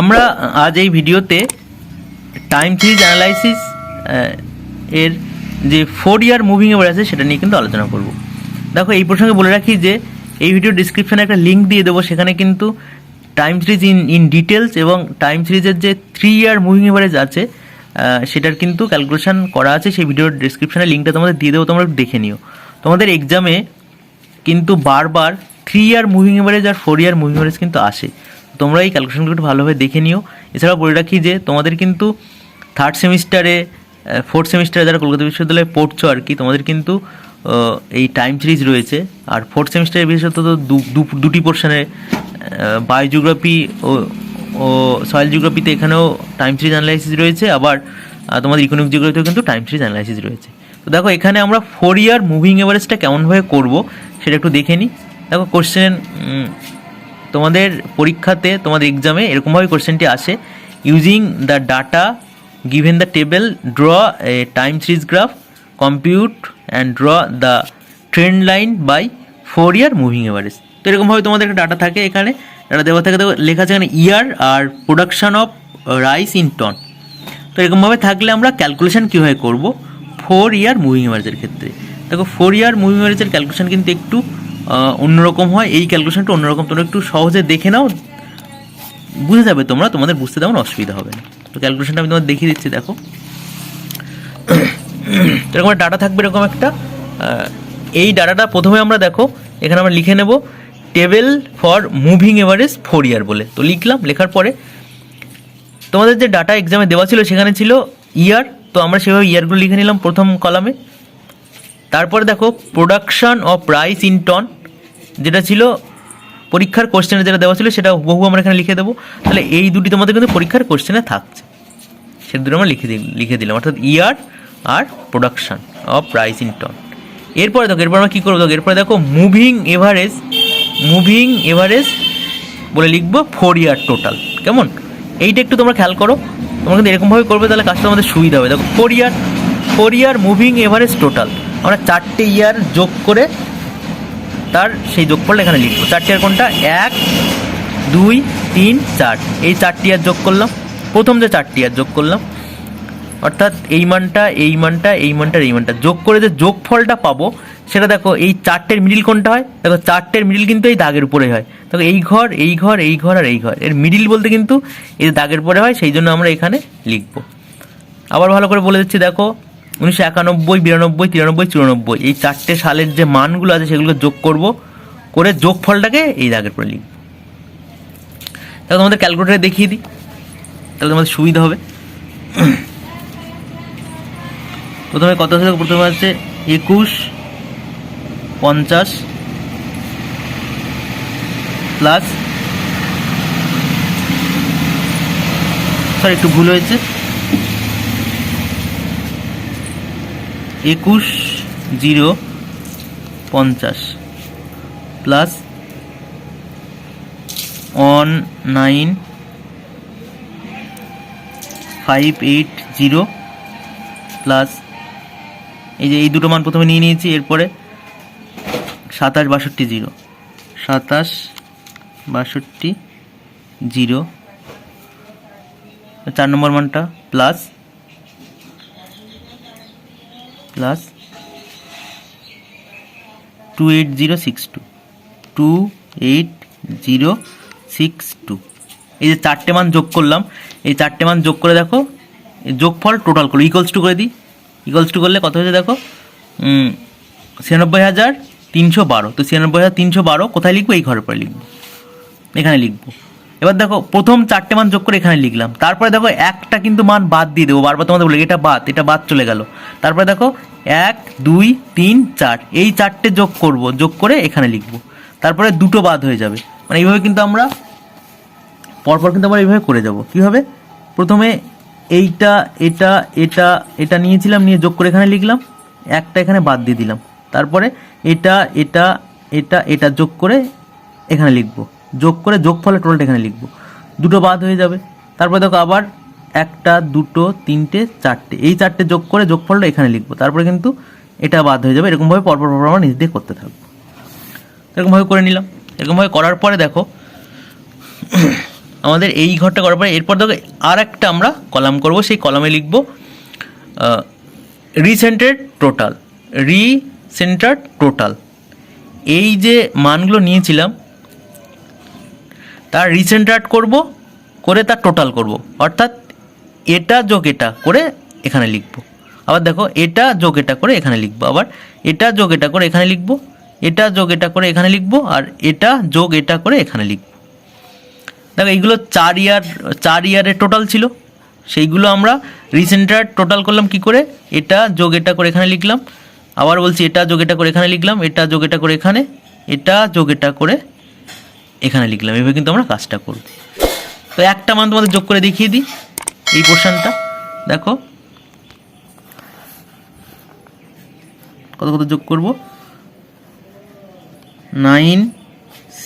আমরা আজ এই ভিডিওতে টাইম সিরিজ অ্যানালাইসিস এর যে ফোর ইয়ার মুভিং এভার আছে সেটা নিয়ে কিন্তু আলোচনা করব। দেখো, এই প্রসঙ্গে বলে রাখি যে এই ভিডিও ডিসক্রিপশনে একটা লিঙ্ক দিয়ে দেবো, সেখানে কিন্তু time series in in details এবং টাইম সিরিজের যে থ্রি ইয়ার মুভিং এভারেজ আছে সেটার কিন্তু ক্যালকুলেশন করা আছে। সেই ভিডিওর ডিসক্রিপশনে লিঙ্কটা তোমাদের দিয়ে দেবো, তোমরা দেখে নিও। তোমাদের এক্সামে কিন্তু বারবার থ্রি ইয়ার মুভিং এভারেজ আর ফোর ইয়ার মুভিং এভারেজ কিন্তু আসে। তোমরা এই ক্যালকুলেশনগুলো একটু ভালোভাবে দেখে নিও। এছাড়াও বলে রাখি যে, তোমাদের কিন্তু থার্ড সেমিস্টারে ফোর্থ সেমিস্টারে যারা কলকাতা বিশ্ববিদ্যালয়ে পড়ছো আর কি, তোমাদের কিন্তু এই টাইম সিরিজ রয়েছে। আর ফোর্থ সেমিস্টারে বিশেষত দুটি পোর্শনে বায়োজিওগ্রাফি ও ও সয়েল জিওগ্রাফিতে এখানেও টাইম সিরিজ অ্যানালাইসিস রয়েছে। আবার তোমাদের ইকোনমিক জিওগ্রাফিতেও কিন্তু টাইম সিরিজ অ্যানালাইসিস রয়েছে। তো দেখো, এখানে আমরা ফোর ইয়ার মুভিং এভারেজটা কেমনভাবে করব, সেটা একটু দেখে নিই। দেখো কোশ্চেন তোমাদের পরীক্ষাতে, তোমাদের এক্সামে এরকমভাবে কোশ্চেনটি আসে using the data given the table draw a time series graph compute and draw the trend line by four year moving average তো এরকমভাবে তোমাদের একটা ডাটা থাকে এখানে ডাটা দেওয়া থাকে লেখা আছে এখানে year R production of rice in ton তো এরকমভাবে থাকলে আমরা ক্যালকুলেশন কীভাবে করব? ফোর ইয়ার মুভিং এভারেজের ক্ষেত্রে। দেখো four year moving average calculation কিন্তু একটু অন্যরকম হয়, এই ক্যালকুলেশনটা অন্যরকম। তোমরা একটু সহজে দেখে নাও, বুঝে যাবে তোমরা, তোমাদের বুঝতে তেমন অসুবিধা হবে না। তো ক্যালকুলেশনটা আমি তোমাদের দেখিয়ে দিচ্ছি, দেখো। এরকম ডাটা থাকবে, এরকম একটা। এই ডাটাটা প্রথমে আমরা দেখো, এখানে আমরা লিখে নেব table for moving average four year বলে। তো লিখলাম, লেখার পরে তোমাদের যে ডাটা এক্সামে দেওয়া ছিল, সেখানে ছিল ইয়ার তো আমরা সেভাবে ইয়ারগুলো লিখে নিলাম প্রথম কলামে তারপরে দেখো production of price in ton যেটা ছিল পরীক্ষার কোশ্চেনে যেটা দেওয়া ছিল, সেটা বহু আমরা এখানে লিখে দেবো। তাহলে এই দুটি তোমাদের কিন্তু পরীক্ষার কোশ্চেনে থাকছে। সে দুটো আমরা লিখে লিখে দিলাম। অর্থাৎ year R production of price in ton এরপরে দেখো, এরপর আমরা কী করব? দেখো, এরপরে দেখো মুভিং এভারেজ মুভিং এভারেজ বলে লিখব ফোর ইয়ার টোটাল কেমন? এইটা একটু তোমরা খেয়াল করো। তোমরা কিন্তু এরকমভাবে করবে, তাহলে কাজটা আমাদের সুবিধা হবে। দেখো four year four year moving average total আমরা চারটে ইয়ার যোগ করে তার সেই যোগফলটা এখানে লিখব। চারটি আর কোনটা? এক, দুই, তিন, চার। এই চারটি আর যোগ করলাম। প্রথম যে চারটি আর যোগ করলাম, অর্থাৎ এই মানটা এই মানটা এই মানটা এই মানটা। যোগ করে যে যোগফলটা পাবো, সেটা দেখো এই চারটের মিডিল কোনটা হয়? দেখো চারটের মিডিল কিন্তু এই দাগের উপরে হয়। দেখো এই ঘর এই ঘর এই ঘর আর এই ঘর। এর মিডিল বলতে কিন্তু এই দাগের পরে হয়, সেই জন্য আমরা এখানে লিখব। আবার ভালো করে বলে দিচ্ছি, দেখো উনিশশো একানব্বই, বিরানব্বই, তিরানব্বই, চুরানব্বই। এই চারটে সালের যে মানগুলো আছে সেগুলো যোগ করব, করে যোগফলটাকে এই দাগের পরে লিখব। তাহলে তোমাদের ক্যালকুলেটারে দেখিয়ে দিই। তাহলে তোমাদের সুবিধা হবে। প্রথমে কত আছে প্রথমে আছে একুশ, পঞ্চাশ, প্লাস, সরি, একটু ভুল হয়েছে। একুশ জিরো পঞ্চাশ plus one nine five eight zero plus এই যে এই দুটো মান প্রথমে নিয়ে নিয়েছি, এরপরে সাতাশ বাষট্টি জিরো সাতাশ বাষট্টি জিরো চার নম্বর মানটা plus plus two eight zero six two two eight zero six two এই যে চারটে মান যোগ করলাম, এই চারটে মান যোগ করে দেখো যোগফল টোটাল করো ইকলস টু করে দিই। ইকলস টু করলে কত হয়েছে দেখো? ছিয়ানব্বই হাজার তিনশো বারো। তো ছিয়ানব্বই হাজার তিনশো বারো কোথায় লিখব? এই ঘরের পরে লিখব। এখানে লিখব। এবার দেখো, প্রথম চারটে মান যোগ করে এখানে লিখলাম। তারপরে দেখো, একটা কিন্তু মান বাদ দিয়ে দেবো। বারবার তোমাদের বলে, এটা বাদ এটা বাদ চলে গেল। তারপরে দেখো, এক, দুই, তিন, চার। এই চারটে যোগ করব, যোগ করে এখানে লিখব। তারপরে দুটো বাদ হয়ে যাবে। মানে এইভাবে কিন্তু আমরা পরপর কিন্তু আমরা এইভাবে করে যাব। কীভাবে প্রথমে এইটা, এটা এটা এটা নিয়েছিলাম, নিয়ে যোগ করে এখানে লিখলাম। একটা এখানে বাদ দিয়ে দিলাম। তারপরে এটা এটা এটা এটা যোগ করে এখানে লিখব। যোগ করে যোগ ফলে টোটালটা এখানে লিখব। দুটো বাদ হয়ে যাবে। তারপরে দেখো আবার একটা, দুটো, তিনটে, চারটে। এই চারটে যোগ করে যোগফলটা এখানে লিখব। তারপরে কিন্তু এটা বাদ হয়ে যাবে। এরকমভাবে পরপর পরপর আমরা নিজে দিয়ে করতে থাকব। এরকমভাবে করে নিলাম। এরকমভাবে করার পরে দেখো, আমাদের এই ঘরটা করার পরে এরপর দেখো আর একটা আমরা কলাম করব। সেই কলামে লিখব রিসেন্টেড টোটাল রিসেন্টার টোটাল এই যে মানগুলো নিয়েছিলাম তার রিসেন্টার্ড করব, করে তার টোটাল করব। অর্থাৎ এটা যোগ এটা করে এখানে লিখব। আবার দেখো, এটা যোগ এটা করে এখানে লিখব। আবার এটা যোগ এটা করে এখানে লিখব, এটা যোগ এটা করে এখানে লিখব, আর এটা যোগ এটা করে এখানে লিখব। দেখো, এইগুলো চার ইয়ার চার ইয়ারের টোটাল ছিল। সেইগুলো আমরা রিসেন্টার টোটাল করলাম কি করে? এটা যোগ এটা করে এখানে লিখলাম। আবার বলছি, এটা যোগ এটা করে এখানে লিখলাম, এটা যোগ এটা করে এখানে, এটা যোগ এটা করে এখানে লিখলাম, এভাবে কিন্তু আমরা কাজটা করব। তো একটা মান তোমাদের যোগ করে দেখিয়ে দিই, এই পোর্শনটা দেখো। কত কত যোগ করব? Nine,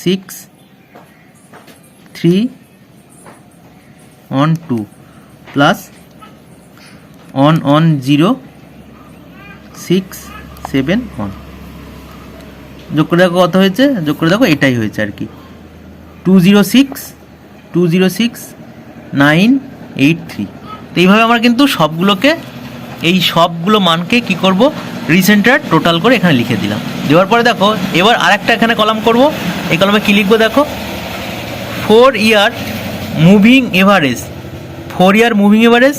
six, three on two, plus on on zero, six, seven, one. যোগ করে দেখো কত হয়েছে? যোগ করে দেখো এটাই হয়েছে আর কি। Two zero six two zero six nine eight three তো এইভাবে আমরা কিন্তু সবগুলোকে, এই সবগুলো মানকে কি করব? রিসেন্টার টোটাল করে এখানে লিখে দিলাম। দেওয়ার পরে দেখো, এবার আরেকটা এখানে কলাম করব। এই কলমে কী লিখব দেখো? Four year moving average four year moving average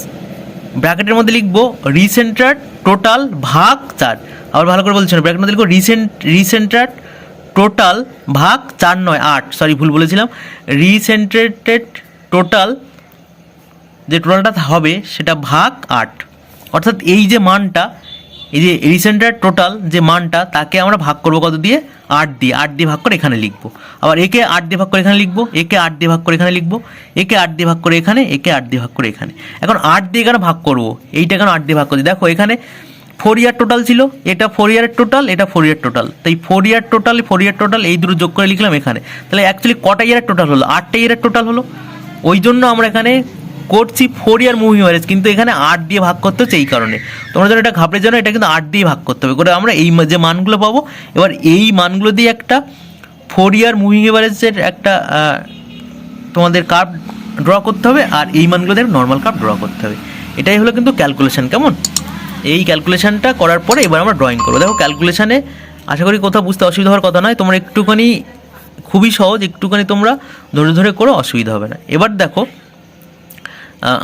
ব্র্যাকেটের মধ্যে লিখব রিসেন্টার টোটাল ভাগ চার। আবার ভালো করে বলছি না ব্র্যাকেটের মধ্যে লিখব রিসেন্ট রিসেন্টার টোটাল ভাগ চার নয় আট সরি ভুল বলেছিলাম। রিসেন্ট্রেটেড টোটাল যে টোটালটা হবে সেটা ভাগ আট। অর্থাৎ এই যে মানটা, এই যে রিসেন্টার টোটাল যে মানটা, তাকে আমরা ভাগ করব কত দিয়ে? আট দিয়ে। আট দিয়ে ভাগ করে এখানে লিখব। আবার একে আট দিয়ে ভাগ করে এখানে লিখব, একে আট দিয়ে ভাগ করে এখানে লিখব, একে আট দিয়ে ভাগ করে এখানে, একে আট দিয়ে ভাগ করে এখানে। এখন আট দিয়ে কেন ভাগ করব? এইটা কেন আট দিয়ে ভাগ করছি দেখো এখানে ফোর ইয়ার টোটাল ছিল, এটা ফোর ইয়ারের টোটাল এটা ফোর ইয়ার টোটাল তাই four year total four year total এই দুটো যোগ করে লিখলাম এখানে। তাহলে অ্যাকচুয়ালি কটা ইয়ারের টোটাল হলো? আটটা ইয়ারের টোটাল হলো। ওই জন্য আমরা এখানে করছি ফোর ইয়ার মুভি ম্যারেজ কিন্তু এখানে আট দিয়ে ভাগ করতে হচ্ছে এই কারণে। তোমরা যেন এটা ঘাবড়ে জানো, এটা কিন্তু আট দিয়ে ভাগ করতে হবে। করে আমরা এই যে মানগুলো পাবো, এবার এই মানগুলো দিয়ে একটা ফোর ইয়ার মুভিং এভারেজের একটা তোমাদের কার্ভ ড্র করতে হবে, আর এই মানগুলো দিয়ে নর্মাল কার্ভ ড্র করতে হবে। এটাই হলো কিন্তু ক্যালকুলেশন কেমন? এই ক্যালকুলেশনটা করার পরে এবার আমরা ড্রয়িং করব। দেখো ক্যালকুলেশানে আশা করি কোথাও বুঝতে অসুবিধা হওয়ার কথা নয়, তোমরা একটুখানি, খুবই সহজ, একটুখানি তোমরা ধরে ধরে করো, অসুবিধা হবে না। এবার দেখো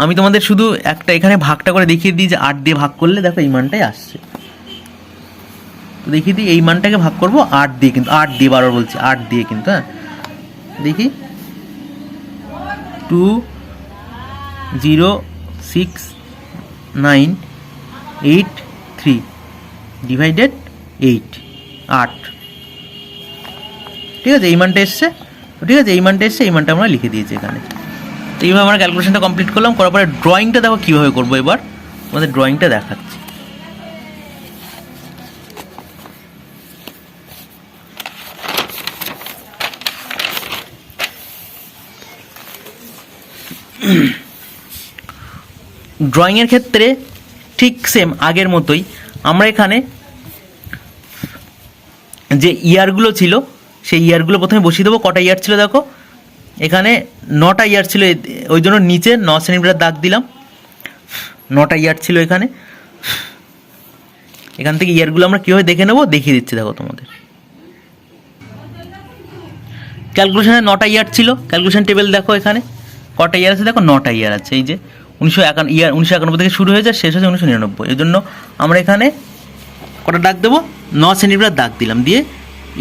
আমি তোমাদের শুধু একটা এখানে ভাগটা করে দেখিয়ে দিই যে আট দিয়ে ভাগ করলে দেখো এই মানটাই আসছে। তো দেখিয়ে দিই, এই মানটাকে ভাগ করব, আট দিয়ে কিন্তু, আট দিয়ে বারবার বলছি, আট দিয়ে কিন্তু হ্যাঁ। দেখি two zero six nine eight three divided eight আট ঠিক আছে, এই মানটা এসছে। ঠিক আছে, এই মানটা এসছে, এই মানটা আমরা লিখে দিয়েছি এখানে। এইভাবে আমরা ক্যালকুলেশনটা কমপ্লিট করলাম, করার পরে ড্রয়িংটা দেখো কীভাবে করব এবার। আমাদের ড্রয়িংটা দেখাচ্ছি। ড্রয়িংয়ের ক্ষেত্রে ঠিক সেম আগের মতোই। আমরা এখানে যে ইয়ারগুলো ছিল, সেই ইয়ারগুলো প্রথমে বসিয়ে দেবো। কটা ইয়ার ছিল দেখো? এখানে নটা ইয়ার ছিল, ওই জন্য নিচে ন সেন্টিমিটার দাগ দিলাম। নটা ইয়ার ছিল এখানে। এখান থেকে ইয়ারগুলো আমরা কীভাবে দেখে নেব? দেখিয়ে দিচ্ছি দেখো তোমাদের। ক্যালকুলেশনে নটা ইয়ার ছিল। ক্যালকুলেশন টেবিল দেখো এখানে। কটা ইয়ার আছে? দেখো, নটা ইয়ার আছে। এই যে উনিশশো একান ইয়ার উনিশশো একানব্বই থেকে শুরু হয়েছে, শেষ হয়েছে উনিশশো নিরানব্বই। এই জন্য আমরা এখানে কটা ডাক দেবো? ন সেন্টিমিটার দাগ দিলাম, দিয়ে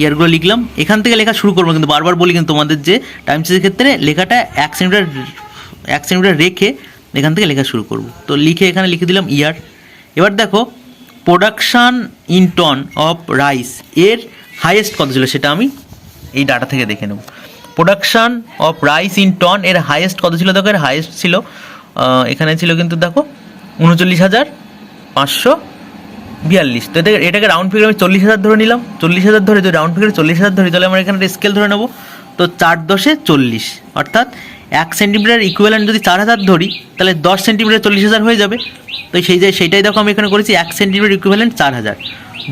ইয়ারগুলো লিখলাম। এখান থেকে লেখা শুরু করব, কিন্তু বারবার বলি কিন্তু তোমাদের যে টাইম সিজের ক্ষেত্রে লেখাটা এক সেন্টিমিটার এক সেন্টিমিটার রেখে এখান থেকে লেখা শুরু করব। তো লিখে এখানে লিখে দিলাম ইয়ার। এবার দেখো production in ton of rice এর হাইয়েস্ট কত ছিল সেটা আমি এই ডাটা থেকে দেখে নেব। Production of rice in ton এর হাইয়েস্ট কত ছিল দেখো, এর হাইয়েস্ট ছিল এখানে ছিল কিন্তু দেখো উনচল্লিশ হাজার পাঁচশো বিয়াল্লিশ। তো এটাকে এটাকে রাউন্ড ফিগার আমি চল্লিশ হাজার ধরে নিলাম। চল্লিশ হাজার ধরে যদি রাউন্ড ফিগার চল্লিশ হাজার ধরি তাহলে আমরা এখানে স্কেল ধরে নেব। তো চার দশে চল্লিশ। অর্থাৎ এক সেন্টিমিটার ইকুয়ালেন্ট যদি চার হাজার ধরি, তাহলে দশ সেন্টিমিটার চল্লিশ হাজার হয়ে যাবে। তো সেই যে সেইটাই দেখো আমি এখানে করেছি। এক সেন্টিমিটার ইকুয়ালেন্ট চার হাজার।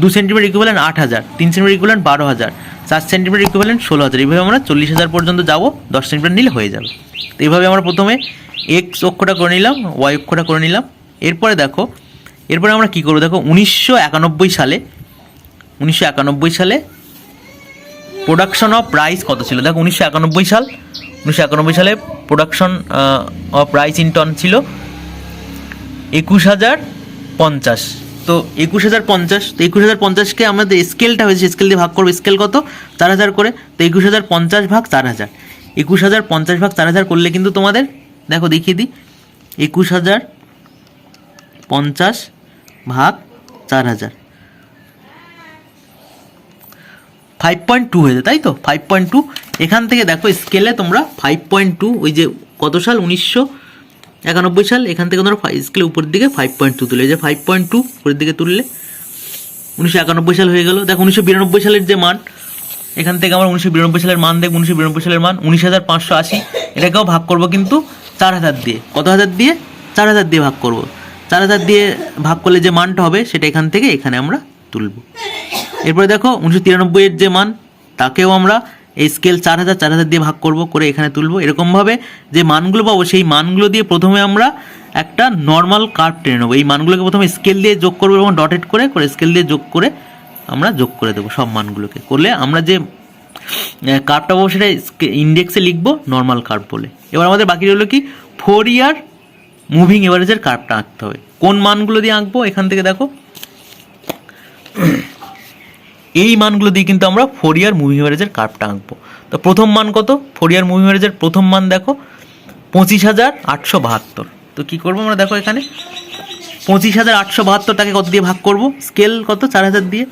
দু সেন্টিমিটার ইকুয়ালেন্ট আট হাজার। তিন সেন্টিমিটার ইকুয়ালেন্ট বারো হাজার। চার সেন্টিমিটার ইকুয়ালেন্ট ষোলো হাজার। এইভাবে আমরা চল্লিশ হাজার পর্যন্ত যাব। দশ সেন্টিমিটার নিলে হয়ে যাবে। তো এইভাবে আমরা প্রথমে এক্স অক্ষটা করে নিলাম ওয়াই অক্ষটা করে নিলাম। এরপরে দেখো, এরপরে আমরা কী করব? দেখো, উনিশশো একানব্বই সালে, উনিশশো একানব্বই সালে প্রোডাকশন অফ রাইস কত ছিল? দেখো, উনিশশো একানব্বই সাল, উনিশশো একানব্বই সালে production of rice in ton ছিল একুশ হাজার পঞ্চাশ। তো একুশ হাজার পঞ্চাশ, তো একুশ হাজার পঞ্চাশকে আমাদের স্কেলটা হয়েছে স্কেল দিয়ে ভাগ করব স্কেল কত? চার হাজার করে। তো একুশ হাজার পঞ্চাশ ভাগ চার হাজার। একুশ হাজার পঞ্চাশ ভাগ চার হাজার করলে কিন্তু তোমাদের দেখো, দেখিয়ে দিই। একুশ হাজার, পঞ্চাশ ভাগ চার হাজার। ফাইভ পয়েন্ট টু হয়েছে তাই তো? ফাইভ পয়েন্ট টু এখান থেকে দেখো স্কেলে তোমরা ফাইভ পয়েন্ট টু ওই যে কত সাল? উনিশশো একানব্বই সাল। এখান থেকে তোমরা স্কেলে উপরের দিকে ফাইভ পয়েন্ট টু তুলে। যে ফাইভ পয়েন্ট টু উপরের দিকে তুললে উনিশশো একানব্বই সাল হয়ে গেল। দেখো, উনিশশো বিরানব্বই সালের যে মান, এখান থেকে আমরা উনিশশো বিরানব্বই সালের মান দেখব। উনিশশো বিরানব্বই সালের মান উনিশ হাজার পাঁচশো আশি। এটাকেও ভাগ করব কিন্তু চার হাজার দিয়ে। কত হাজার দিয়ে? চার হাজার দিয়ে ভাগ করব। চার হাজার দিয়ে ভাগ করলে যে মানটা হবে, সেটা এখান থেকে এখানে আমরা তুলব। এরপরে দেখো, উনিশশো তিরানব্বইয়ের যে মান, তাকেও আমরা এই স্কেল চার হাজার চার হাজার দিয়ে ভাগ করব, করে এখানে তুলব। এরকমভাবে যে মানগুলো পাবো, সেই মানগুলো দিয়ে প্রথমে আমরা একটা নর্মাল কার্ভ টেনে নেব। এই মানগুলোকে প্রথমে স্কেল দিয়ে যোগ করব এবং ডটেড করে করে স্কেল দিয়ে যোগ করে আমরা যোগ করে দেবো সব মানগুলোকে। করলে আমরা যে কার্ভটা পাবো, সেটা ইন্ডেক্সে লিখব নর্মাল কার্ভ বলে। এবার আমাদের বাকি রইল কি? ফোর ইয়ার মুভিং এভারেজের কার্ভটা আঁকতে হবে। কোন মানগুলো দিয়ে আঁকবো? এখান থেকে দেখো। এই মানগুলো দিয়ে কিন্তু আমরা ফোর ইয়ার মুভিং এভারেজের কার্ভটা আঁকবো। তো প্রথম মান কত? ফোর ইয়ার মুভিং এভারেজের প্রথম মান দেখো, পঁচিশ হাজার আটশো বাহাত্তর। তো কী করব আমরা? দেখো এখানে, পঁচিশ হাজার আটশো বাহাত্তরটাকে কত দিয়ে ভাগ করব? স্কেল কত? চার হাজার দিয়ে।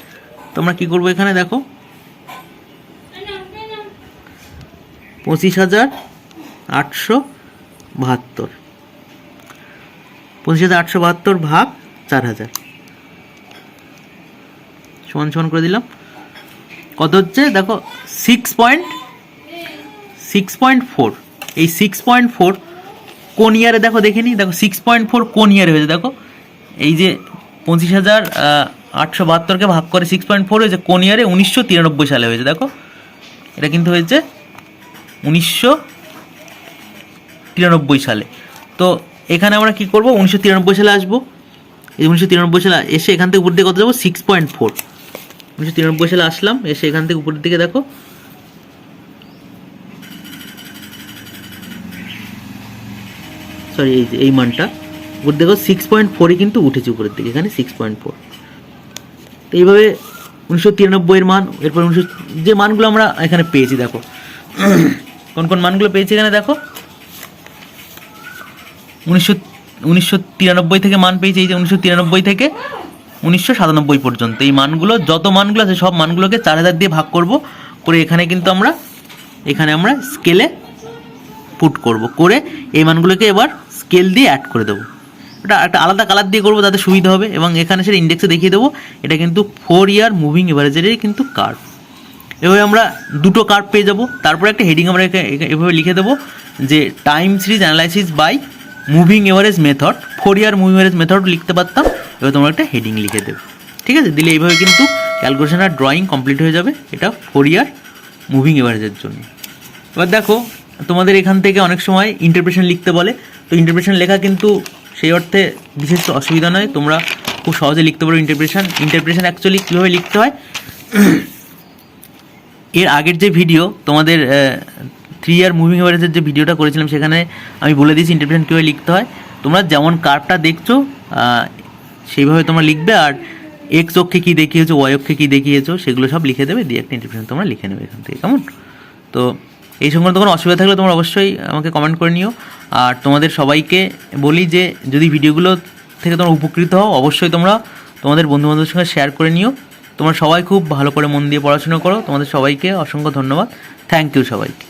তোমরা কী করব এখানে? দেখো, পঁচিশ হাজার আটশো বাহাত্তর। পঁচিশ হাজার আটশো বাহাত্তর ভাগ চার হাজার। সমান সমান করে দিলাম। কত হচ্ছে? দেখো six point six point four এই সিক্স পয়েন্ট ফোর কোন ইয়ারে দেখো, দেখে নিই দেখো সিক্স পয়েন্ট ফোর কোন ইয়ারে হয়েছে? দেখো, এই যে পঁচিশ হাজার আটশো বাহাত্তরকে ভাগ করে সিক্স পয়েন্ট ফোর হয়েছে, কোন ইয়ারে উনিশশো তিরানব্বই সালে হয়েছে। দেখো, এটা কিন্তু হয়েছে উনিশশো তিরানব্বই সালে। তো এখানে আমরা কি করব? উনিশশো তিরানব্বই সালে আসব। উনিশশো তিরানব্বই সালে এসে এখান থেকে উপর দিকে কত যাব? সিক্স পয়েন্ট ফোর উনিশশো তিরানব্বই সালে আসলাম, এসে এখান থেকে উপরের দিকে দেখো। সরি এই এই মানটা। উপর দেখো সিক্স পয়েন্ট ফোরই কিন্তু উঠেছে উপরের দিকে, এখানে সিক্স পয়েন্ট ফোর তো এইভাবে উনিশশো তিরানব্বইয়ের মান, এরপর উনিশশো, যে মানগুলো আমরা এখানে পেয়েছি, দেখো। কোন কোন মানগুলো পেয়েছি এখানে, দেখো? উনিশশো উনিশশো তিরানব্বই থেকে মান পেয়েছি, এই যে উনিশশো তিরানব্বই থেকে উনিশশো সাতানব্বই পর্যন্ত। এই মানগুলো, যত মানগুলো আছে, সব মানগুলোকে চার হাজার দিয়ে ভাগ করব, করে এখানে কিন্তু আমরা, এখানে আমরা স্কেলে পুট করব। করে এই মানগুলোকে এবার স্কেল দিয়ে অ্যাড করে দেবো। এটা একটা আলাদা কালার দিয়ে করব, তাতে সুবিধা হবে, এবং এখানে সেটা ইন্ডেক্সে দেখিয়ে দেবো। এটা কিন্তু ফোর ইয়ার মুভিং এভারেজেরই কিন্তু কার্ভ এভাবে আমরা দুটো কার্ভ পেয়ে যাব। তারপরে একটা হেডিং আমরা এভাবে লিখে দেবো, যে time series analysis by moving average method four year moving average method লিখতে পারতাম। এবার তোমরা একটা হেডিং লিখে দেবে। ঠিক আছে? দিলে এইভাবে কিন্তু ক্যালকুলেশন আর ড্রয়িং কমপ্লিট হয়ে যাবে। এটা ফোর ইয়ার মুভিং এভারেজের জন্য। এবার দেখো, তোমাদের এখান থেকে অনেক সময় ইন্টারপ্রেশন লিখতে বলে। তো ইন্টারপ্রেশন লেখা কিন্তু সেই অর্থে বিশেষ অসুবিধা নয়। তোমরা খুব সহজে লিখতে পারো ইন্টারপ্রেশন ইন্টারপ্রেশন অ্যাকচুয়ালি কীভাবে লিখতে হয়? এর আগের যে ভিডিও তোমাদের থ্রি ইয়ার মুভিং এভারেজের যে ভিডিওটা করেছিলাম, সেখানে আমি বলে দিয়েছি ইন্টারপ্রেশন কীভাবে লিখতে হয়। তোমরা যেমন কার্ভটা দেখছ সেইভাবে তোমরা লিখবে, আর এক্স অক্ষে কী দেখিয়েছো ওয়াই অক্ষে কী দেখিয়েছো, সেগুলো সব লিখে দেবে, দিয়ে একটা ইন্টারপ্রেশন তোমরা লিখে নেবে এখান থেকে, কেমন? তো এই সংক্রান্ত কোনো অসুবিধা থাকলে তোমরা অবশ্যই আমাকে কমেন্ট করে নিও। আর তোমাদের সবাইকে বলি যে, যদি ভিডিওগুলো থেকে তোমরা উপকৃত হও, অবশ্যই তোমরা তোমাদের বন্ধুবান্ধবের সঙ্গে শেয়ার করে নিও। তোমরা সবাই খুব ভালো করে মন দিয়ে পড়াশোনা করো। তোমাদের সবাইকে অসংখ্য ধন্যবাদ। থ্যাংক ইউ সবাইকে।